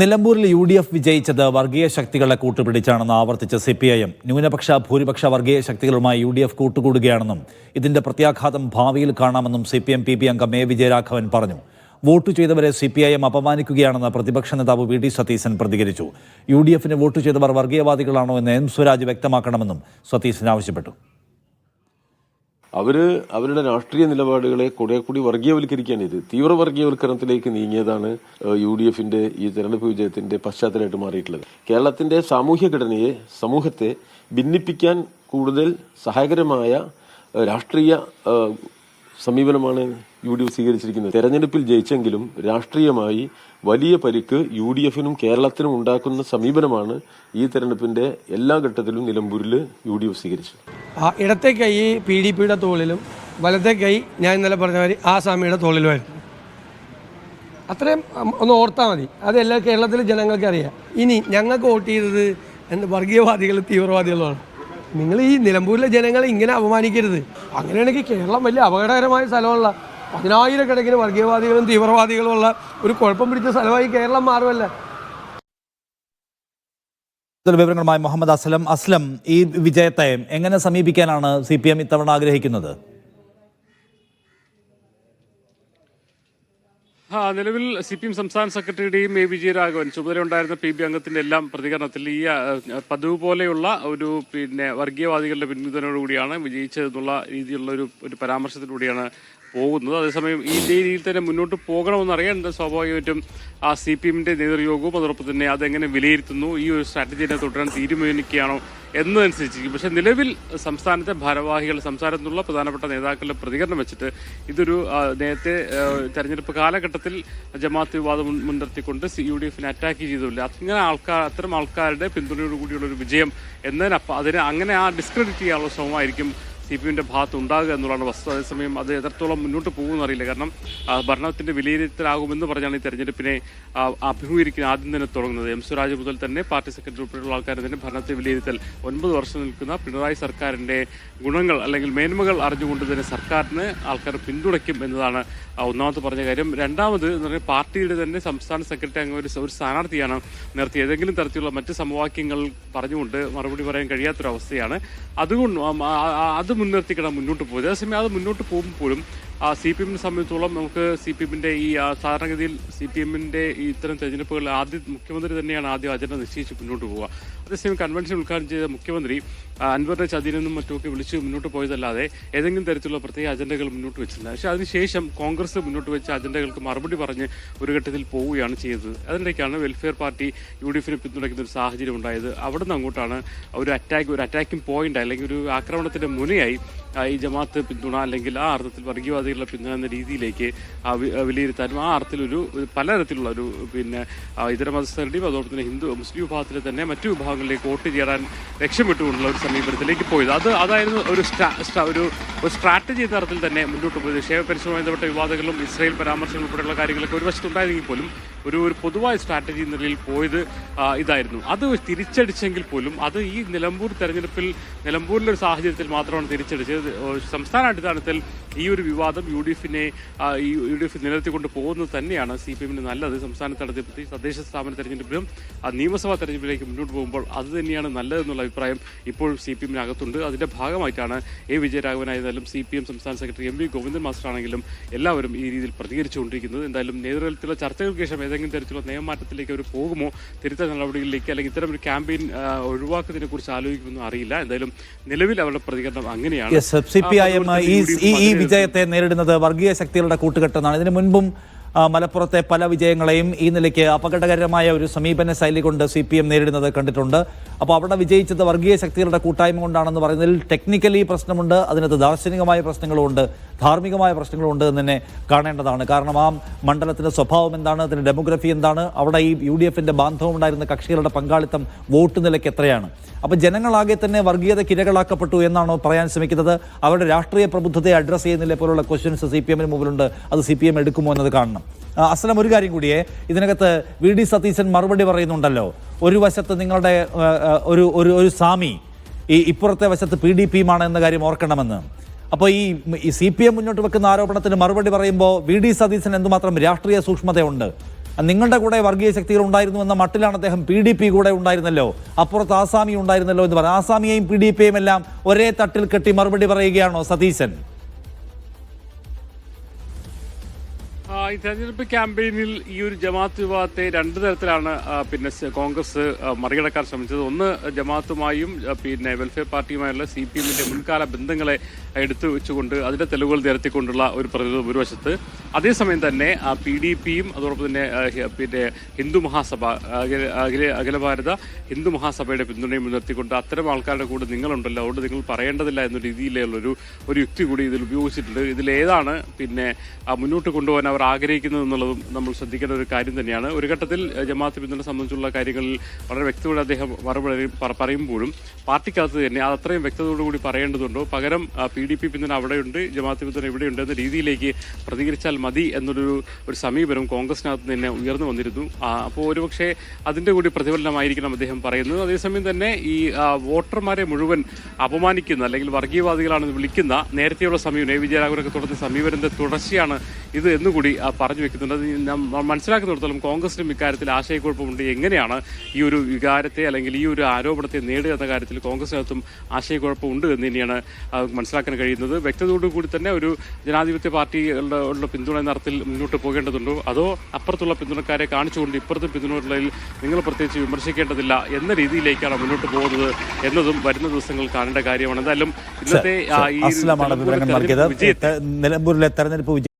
നിലമ്പൂരിൽ U D F വിജയിച്ചത് വർഗീയ ശക്തികളെ കൂട്ടുപിടിച്ചാണെന്ന് ആവർത്തിച്ച സി പി ഐ എം. ന്യൂനപക്ഷ ഭൂരിപക്ഷ വർഗീയ ശക്തികളുമായി യു ഡി എഫ് കൂട്ടുകൂടുകയാണെന്നും ഇതിന്റെ പ്രത്യാഘാതം ഭാവിയിൽ കാണാമെന്നും C P M P B അംഗം എ വിജയരാഘവൻ പറഞ്ഞു. വോട്ട് ചെയ്തവരെ സി പി ഐ എം അപമാനിക്കുകയാണെന്ന് പ്രതിപക്ഷ നേതാവ് വി ഡി സതീശൻ പ്രതികരിച്ചു. യു ഡി എഫിന് വോട്ട് ചെയ്തവർ വർഗീയവാദികളാണോ എന്ന് എം സ്വരാജ് വ്യക്തമാക്കണമെന്നും സതീശൻ ആവശ്യപ്പെട്ടു. അവർ അവരുടെ രാഷ്ട്രീയ നിലപാടുകളെ കുറെ കൂടി വർഗീയവൽക്കരിക്കുകയാണ് ഇത് തീവ്ര വർഗീയവൽക്കരണത്തിലേക്ക് നീങ്ങിയതാണ് യു ഡി എഫിന്റെ ഈ തെരഞ്ഞെടുപ്പ് വിജയത്തിന്റെ പശ്ചാത്തലമായിട്ട് മാറിയിട്ടുള്ളത്. കേരളത്തിന്റെ സാമൂഹ്യ ഘടനയെ സമൂഹത്തെ ഭിന്നിപ്പിക്കാൻ കൂടുതൽ സഹായകരമായ രാഷ്ട്രീയ സമീപനമാണ് യു ഡി എഫ് സ്വീകരിച്ചിരിക്കുന്നത്. തെരഞ്ഞെടുപ്പിൽ ജയിച്ചെങ്കിലും രാഷ്ട്രീയമായി വലിയ പരിക്ക് യു ഡി എഫിനും കേരളത്തിനും ഉണ്ടാക്കുന്ന സമീപനമാണ് ഈ തെരഞ്ഞെടുപ്പിന്റെ എല്ലാ ഘട്ടത്തിലും നിലമ്പൂരിൽ യു ഡി എഫ് സ്വീകരിച്ചത്. ആ ഇടത്തെ കൈ പി ഡി പിയുടെ തോളിലും വലത്തെ കൈ ഞാൻ ഇന്നലെ പറഞ്ഞ മാതിരി ആ സ്വാമിയുടെ തോളിലുമായിരുന്നു അത്രയും ഒന്ന് ഓർത്താൽ മതി. അതെല്ലാം കേരളത്തിലെ ജനങ്ങൾക്ക് അറിയാം. ഇനി ഞങ്ങൾക്ക് വോട്ട് ചെയ്തത് എന്ത് വർഗീയവാദികൾ തീവ്രവാദികളുമാണ് നിങ്ങൾ ഈ നിലമ്പൂരിലെ ജനങ്ങളെ ഇങ്ങനെ അപമാനിക്കരുത്. അങ്ങനെയാണെങ്കിൽ കേരളം വലിയ അപകടകരമായ സ്ഥലമുള്ള പതിനായിരക്കണക്കിന് വർഗീയവാദികളും തീവ്രവാദികളും ഉള്ള ഒരു കുഴപ്പം പിടിച്ച സ്ഥലമായി കേരളം മാറുമല്ല. കൂടുതൽ വിവരങ്ങളുമായി മുഹമ്മദ് അസ്ലം. അസ്ലം ഈ വിജയത്തെ എങ്ങനെ സമീപിക്കാനാണ് സി പി എം ഇത്തവണ ആഗ്രഹിക്കുന്നത്? ആ നിലവിൽ സി പി എം സംസ്ഥാന സെക്രട്ടറിയുടെയും എ. വിജയരാഘവൻ ചുമതലയുണ്ടായിരുന്ന പി. ബി. അംഗത്തിന്റെ എല്ലാം പ്രതികരണത്തിൽ ഈ പതിവ് പോലെയുള്ള ഒരു പിന്നെ വർഗീയവാദികളുടെ പിന്തുണയോടുകൂടിയാണ് വിജയിച്ചതെന്നുള്ള രീതിയിലുള്ള ഒരു ഒരു പരാമർശത്തിലൂടെയാണ് പോകുന്നത്. അതേസമയം ഈ രീതിയിൽ തന്നെ മുന്നോട്ട് പോകണമെന്ന് അറിയേണ്ടത് സ്വാഭാവികമായിട്ടും ആ സി പി എമ്മിന്റെ നേതൃയോഗവും അതോടൊപ്പം തന്നെ അതെങ്ങനെ വിലയിരുത്തുന്നു ഈ ഒരു സ്ട്രാറ്റജിനെ തുടരാൻ തീരുമാനിക്കുകയാണോ എന്നതനുസരിച്ചിരിക്കും. പക്ഷെ നിലവിൽ സംസ്ഥാനത്തെ ഭാരവാഹികൾ സംസ്ഥാനത്തുള്ള പ്രധാനപ്പെട്ട നേതാക്കളുടെ പ്രതികരണം വെച്ചിട്ട് ഇതൊരു നേരത്തെ തെരഞ്ഞെടുപ്പ് കാലഘട്ടത്തിൽ ജമാഅത്ത് വിവാദം മുൻനിർത്തിക്കൊണ്ട് സി യു ഡി എഫിനെ അറ്റാക്ക് ചെയ്തില്ല അങ്ങനെ ആൾക്കാർ അത്തരം ആൾക്കാരുടെ പിന്തുണയോടുകൂടിയുള്ള ഒരു വിജയം എന്നതിനപ്പം അതിനെ അങ്ങനെ ആ ഡിസ്ക്രെഡിറ്റ് ചെയ്യാനുള്ള ശ്രമമായിരിക്കും സി പി യുവിന്റെ ഭാഗത്ത് ഉണ്ടാകുക എന്നുള്ളതാണ് വസ്തുത അതേസമയം അത് എത്രത്തോളം മുന്നോട്ട് പോകുമെന്ന് അറിയില്ല. കാരണം ഭരണത്തിന്റെ വിലയിരുത്തലാകുമെന്ന് പറഞ്ഞാണ് ഈ തെരഞ്ഞെടുപ്പിനെ അഭിമുഖീകരിക്കുന്ന ആദ്യം തന്നെ തുടങ്ങുന്നത്. എം സുരാജ് മുതൽ തന്നെ പാർട്ടി സെക്രട്ടറി ഉൾപ്പെടെയുള്ള ആൾക്കാർ തന്നെ ഭരണത്തെ വിലയിരുത്തൽ ഒൻപത് വർഷം നിൽക്കുന്ന പിണറായി സർക്കാരിന്റെ ഗുണങ്ങൾ അല്ലെങ്കിൽ മേന്മകൾ അറിഞ്ഞുകൊണ്ട് തന്നെ സർക്കാരിന് ആൾക്കാർ പിന്തുണയ്ക്കും എന്നതാണ് ഒന്നാമത് പറഞ്ഞ കാര്യം. രണ്ടാമത് എന്ന് പറഞ്ഞാൽ പാർട്ടിയുടെ തന്നെ സംസ്ഥാന സെക്രട്ടറി അംഗം ഒരു സ്ഥാനാർത്ഥിയാണ് നിർത്തി ഏതെങ്കിലും തരത്തിലുള്ള മറ്റ് സമവാക്യങ്ങൾ പറഞ്ഞുകൊണ്ട് മറുപടി പറയാൻ കഴിയാത്തൊരവസ്ഥയാണ്. അതുകൊണ്ട് അത് മുൻനിർത്തിക്കണം മുന്നോട്ട് പോകുന്നത് അതേസമയം അത് മുന്നോട്ട് പോകുമ്പോഴും സി പി എമ്മിനെ സംബന്ധിച്ചോളം നമുക്ക് സി പി എമ്മിന്റെ ഈ സാധാരണഗതിയിൽ സി പി എമ്മിന്റെ ഈ ഇത്തരം തെരഞ്ഞെടുപ്പുകളിൽ ആദ്യം മുഖ്യമന്ത്രി തന്നെയാണ് ആദ്യം അജണ്ട നിശ്ചയിച്ച് മുന്നോട്ട് പോവുക. അതേസമയം കൺവെൻഷൻ ഉദ്ഘാടനം ചെയ്ത മുഖ്യമന്ത്രി അൻവറിനെ ചതിനെന്നും മറ്റുമൊക്കെ വിളിച്ച് മുന്നോട്ട് പോയതല്ലാതെ ഏതെങ്കിലും തരത്തിലുള്ള പ്രത്യേക അജണ്ടകൾ മുന്നോട്ട് വെച്ചില്ല പക്ഷെ അതിനുശേഷം കോൺഗ്രസ് മുന്നോട്ട് വെച്ച അജണ്ടകൾക്ക് മറുപടി പറഞ്ഞ് ഒരു ഘട്ടത്തിൽ പോവുകയാണ് ചെയ്തത്. അതിനിടയ്ക്കാണ് വെൽഫെയർ പാർട്ടി യു ഡി എഫിനെ പിന്തുണയ്ക്കുന്ന ഒരു സാഹചര്യം ഉണ്ടായത്. അവിടെ നിന്ന് അങ്ങോട്ടാണ് ഒരു അറ്റാക്ക് ഒരു അറ്റാക്കിംഗ് പോയിന്റ് അല്ലെങ്കിൽ ഒരു ആക്രമണത്തിന്റെ മുനയായി ഈ ജമാത്ത് പിന്തുണ അല്ലെങ്കിൽ ആ അർത്ഥത്തിൽ വർഗീയവാദികളുടെ പിന്തുണ എന്ന രീതിയിലേക്ക് വിലയിരുത്താനും ആ അർത്ഥത്തിലൊരു പലതരത്തിലുള്ള ഒരു പിന്നെ ഇതര മതസ്ഥരുടെയും അതോടൊപ്പം തന്നെ ഹിന്ദു മുസ്ലിം വിഭാഗത്തിലെ തന്നെ മറ്റു വിഭാഗങ്ങളിലേക്ക് വോട്ട് ചേരാൻ ലക്ഷ്യമിട്ടുകൊണ്ടുള്ള ഒരു സമീപനത്തിലേക്ക് പോയത്. അത് അതായിരുന്നു ഒരു ഒരു ഒരു സ്ട്രാറ്റജി എന്ന അർത്ഥത്തിൽ തന്നെ മുന്നോട്ട് പോയത്. ക്ഷേമ ക്ഷേമപരിശ്രമവുമായി ബന്ധപ്പെട്ട വിവാദങ്ങളും ഇസ്രായേൽ പരാമർശങ്ങൾ ഉൾപ്പെടെയുള്ള കാര്യങ്ങളൊക്കെ ഒരു വശത്തുണ്ടായിരുന്നെങ്കിൽ പോലും ഒരു ഒരു പൊതുവായ സ്ട്രാറ്റജി എന്ന നിലയിൽ പോയത് ഇതായിരുന്നു. അത് തിരിച്ചടിച്ചെങ്കിൽ പോലും അത് ഈ നിലമ്പൂർ തെരഞ്ഞെടുപ്പിൽ നിലമ്പൂരിലെ ഒരു സാഹചര്യത്തിൽ മാത്രമാണ് തിരിച്ചടിച്ചത്. സംസ്ഥാന അടിസ്ഥാനത്തിൽ ഈ ഒരു വിവാദം യു ഡി എഫിനെ ഈ യു ഡി എഫ് നിലനിർത്തിക്കൊണ്ട് പോകുന്നത് തന്നെയാണ് സി പി എമ്മിന് നല്ലത്. സംസ്ഥാന തെരഞ്ഞെടുപ്പിൽ തദ്ദേശ സ്ഥാപന തെരഞ്ഞെടുപ്പിലും നിയമസഭാ തെരഞ്ഞെടുപ്പിലേക്ക് മുന്നോട്ട് പോകുമ്പോൾ അത് തന്നെയാണ് നല്ലതെന്നുള്ള അഭിപ്രായം ഇപ്പോൾ സി പി എമ്മിനകത്തുണ്ട്. അതിന്റെ ഭാഗമായിട്ടാണ് എ വിജയരാഘവനായിരുന്നാലും സി പി എം സംസ്ഥാന സെക്രട്ടറി എം വി ഗോവിന്ദൻ മാസ്റ്ററാണെങ്കിലും എല്ലാവരും ഈ രീതിയിൽ പ്രതികരിച്ചുകൊണ്ടിരിക്കുന്നത്. എന്തായാലും നേതൃത്വത്തിലുള്ള ചർച്ചകൾക്ക് ശേഷം ഏതെങ്കിലും തരത്തിലുള്ള നിയമമാറ്റത്തിലേക്ക് അവർ പോകുമോ തിരുത്തൽ നടപടികളിലേക്ക് അല്ലെങ്കിൽ ഇത്തരം ഒരു ക്യാമ്പയിൻ ഒഴിവാക്കുന്നതിനെ കുറിച്ച് ആലോചിക്കുമെന്നും അറിയില്ല. എന്തായാലും നിലവിൽ അവരുടെ പ്രതികരണം അങ്ങനെയാണ്. ഈ വിജയത്തെ നേരിടുന്നത് വർഗീയ ശക്തികളുടെ കൂട്ടുകെട്ടെന്നാണ്. ഇതിനു മുൻപും മലപ്പുറത്തെ പല വിജയങ്ങളെയും ഈ നിലയ്ക്ക് അപകടകരമായ ഒരു സമീപന ശൈലി കൊണ്ട് സി പി എം നേരിടുന്നത് കണ്ടിട്ടുണ്ട്. അപ്പോൾ അവിടെ വിജയിച്ചത് വർഗീയ ശക്തികളുടെ കൂട്ടായ്മ കൊണ്ടാണെന്ന് പറയുന്നതിൽ ടെക്നിക്കലി പ്രശ്നമുണ്ട് അതിനകത്ത് ദാർശനികമായ പ്രശ്നങ്ങളുമുണ്ട് ധാർമ്മികമായ പ്രശ്നങ്ങളുണ്ട് എന്ന് തന്നെ കാണേണ്ടതാണ്. കാരണം ആ മണ്ഡലത്തിന്റെ സ്വഭാവം എന്താണ് അതിന്റെ ഡെമോഗ്രഫി എന്താണ് അവിടെ ഈ യു ഡി എഫിന്റെ ബാന്ധവമുണ്ടായിരുന്ന കക്ഷികളുടെ പങ്കാളിത്തം വോട്ട് നിലയ്ക്ക് എത്രയാണ്. അപ്പോൾ ജനങ്ങളാകെ തന്നെ വർഗീയതയ്ക്ക് ഇരകളാക്കപ്പെട്ടു എന്നാണോ പറയാൻ ശ്രമിക്കുന്നത്. അവരുടെ രാഷ്ട്രീയ പ്രബുദ്ധതയെ അഡ്രസ്സ് ചെയ്യുന്നില്ല പോലുള്ള ക്വസ്റ്റ്യൻസ് സി പി എമ്മിന് മുമ്പിലുണ്ട് അത് സി പി എം എടുക്കുമോ എന്നത് കാണണം. അസ്ലം ഒരു കാര്യം കൂടിയേ. ഇതിനകത്ത് വി ഡി സതീശൻ മറുപടി പറയുന്നുണ്ടല്ലോ. ഒരു വശത്ത് നിങ്ങളുടെ ഒരു ഒരു ഒരു സ്വാമി ഈ ഇപ്പുറത്തെ വശത്ത് പി ഡി പിയുമാണ് എന്ന കാര്യം ഓർക്കണമെന്ന്. അപ്പോൾ ഈ ഈ സി പി എം മുന്നോട്ട് വെക്കുന്ന ആരോപണത്തിന് മറുപടി പറയുമ്പോൾ വി ഡി സതീശൻ എന്തുമാത്രം രാഷ്ട്രീയ സൂക്ഷ്മതയുണ്ട്? നിങ്ങളുടെ കൂടെ വർഗീയ ശക്തികൾ ഉണ്ടായിരുന്നു എന്ന മട്ടിലാണ് അദ്ദേഹം പി ഡി പി കൂടെ ഉണ്ടായിരുന്നല്ലോ. അപ്പുറത്ത് ആസാമി ഉണ്ടായിരുന്നല്ലോ എന്ന് പറഞ്ഞു ആസാമിയെയും പി ഡി പിയും എല്ലാം ഒരേ തട്ടിൽ കെട്ടി മറുപടി പറയുകയാണോ സതീശൻ? ഈ തെരഞ്ഞെടുപ്പ് ക്യാമ്പയിനിൽ ഈ ഒരു ജമാഅത്ത് വിഭാഗത്തെ രണ്ട് തരത്തിലാണ് പിന്നെ കോൺഗ്രസ് മറികടക്കാൻ ശ്രമിച്ചത്. ഒന്ന് ജമാഅത്തുമായും പിന്നെ വെൽഫെയർ പാർട്ടിയുമായുള്ള സി പി എമ്മിന്റെ മുൻകാല ബന്ധങ്ങളെ എടുത്തു വെച്ചുകൊണ്ട് അതിന്റെ തെളിവുകൾ നിരത്തിക്കൊണ്ടുള്ള ഒരു പ്രതിരോധം ഒരു വശത്ത് അതേസമയം തന്നെ പി ഡി പിയും അതോടൊപ്പം തന്നെ പിന്നെ ഹിന്ദു മഹാസഭ അഖില അഖില ഭാരത ഹിന്ദു മഹാസഭയുടെ പിന്തുണയും മുൻനിർത്തിക്കൊണ്ട് അത്തരം ആൾക്കാരുടെ കൂടെ നിങ്ങളുണ്ടല്ലോ. അതുകൊണ്ട് നിങ്ങൾ പറയേണ്ടതില്ല എന്ന രീതിയിലുള്ള ഒരു ഒരു യുക്തി കൂടി ഇതിൽ ഉപയോഗിച്ചിട്ടുണ്ട്. ഇതിലേതാണ് പിന്നെ മുന്നോട്ട് കൊണ്ടുപോകാൻ അവർ ആഗ്രഹിക്കുന്നത് എന്നുള്ളതും നമ്മൾ ശ്രദ്ധിക്കേണ്ട ഒരു കാര്യം തന്നെയാണ്. ഒരു ഘട്ടത്തിൽ ജമാഅത്ത് പിന്തുണ സംബന്ധിച്ചുള്ള കാര്യങ്ങളിൽ വളരെ വ്യക്തതയോടെ അദ്ദേഹം മറുപടി പറ- പറയുമ്പോഴും പാർട്ടിക്കകത്ത് തന്നെ അത് അത്രയും വ്യക്തതയോടുകൂടി പറയേണ്ടതുണ്ടോ? പകരം പി ഡി പി പിന്തുണ അവിടെയുണ്ട് ജമാഅത്ത് പിന്തുണ ഇവിടെയുണ്ട് എന്ന രീതിയിലേക്ക് പ്രതികരിച്ചാൽ മതി എന്നൊരു ഒരു സമീപനം കോൺഗ്രസിനകത്ത് തന്നെ ഉയർന്നു വന്നിരുന്നു. അപ്പോൾ ഒരുപക്ഷെ അതിന്റെ കൂടി പ്രതിഫലനമായിരിക്കണം അദ്ദേഹം പറയുന്നത്. അതേസമയം തന്നെ ഈ വോട്ടർമാരെ മുഴുവൻ അപമാനിക്കുന്ന അല്ലെങ്കിൽ വർഗീയവാദികളാണെന്ന് വിളിക്കുന്ന നേരത്തെയുള്ള സമീപനം എ. വിജയരാഘവനൊക്കെ തുടർന്ന സമീപനത്തെ തുടർച്ചയാണ് ഇത് എന്നുകൂടി പറഞ്ഞു വെക്കുന്നുണ്ട്. മനസ്സിലാക്കുന്നിടത്തോളം കോൺഗ്രസിനും ഇക്കാര്യത്തിൽ ആശയക്കുഴപ്പമുണ്ട്. എങ്ങനെയാണ് ഈ ഒരു വികാരത്തെ അല്ലെങ്കിൽ ഈ ഒരു ആരോപണത്തെ നേടുക എന്ന കാര്യത്തിൽ കോൺഗ്രസിനകത്തും ആശയക്കുഴപ്പമുണ്ട് എന്ന് തന്നെയാണ് മനസ്സിലാക്കാൻ കഴിയുന്നത്. വ്യക്തതയോടുകൂടി തന്നെ ഒരു ജനാധിപത്യ പാർട്ടികളുടെ ഉള്ള പിന്തുണ എന്ന അർത്ഥത്തിൽ മുന്നോട്ട് പോകേണ്ടതുണ്ടോ? അതോ അപ്പുറത്തുള്ള പിന്തുണക്കാരെ കാണിച്ചുകൊണ്ട് ഇപ്പുറത്തെ പിന്തുണയിൽ നിങ്ങൾ പ്രത്യേകിച്ച് വിമർശിക്കേണ്ടതില്ല എന്ന രീതിയിലേക്കാണ് മുന്നോട്ട് പോകുന്നത് എന്നതും വരുന്ന ദിവസങ്ങൾ കാണേണ്ട കാര്യമാണ്. എന്തായാലും ഇന്നത്തെ ഈ വിജയത്തെ നിലമ്പൂരിലെ തെരഞ്ഞെടുപ്പ്